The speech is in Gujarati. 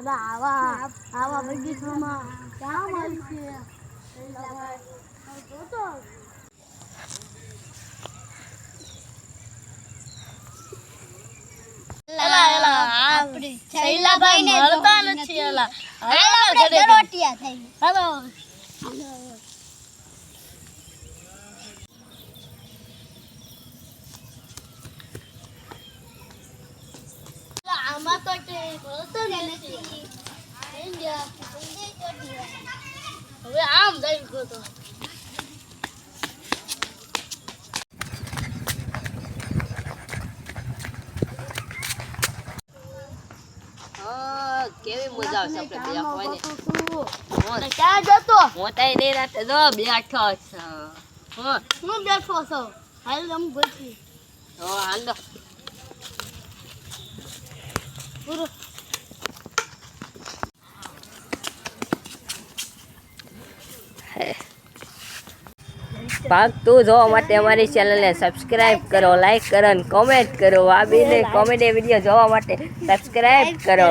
કદા આવા આવા બગીચામાં ક્યાં મળશે? શૈલાભાઈ મળતા નથી એલા. ઘરે દરોટિયા થઈ હાલો. આમાં તો હવે આમ જઈ ગયો તો. હા, કેવી મજા આવશે આપણે ક્યાં જતો? મોટાઈ નહીં રાતે જો બેઠો છે. હા. હું બેઠો છો. હાલ આમ ગોઠવી તો હાલો. પૂરો. ભાગ તું જોવા માટે અમારી ચેનલને સબસ્ક્રાઇબ કરો લાઈક કરો કોમેન્ટ કરો. આ બીને કોમેડી વીડિયો જોવા માટે સબસ્ક્રાઇબ કરો.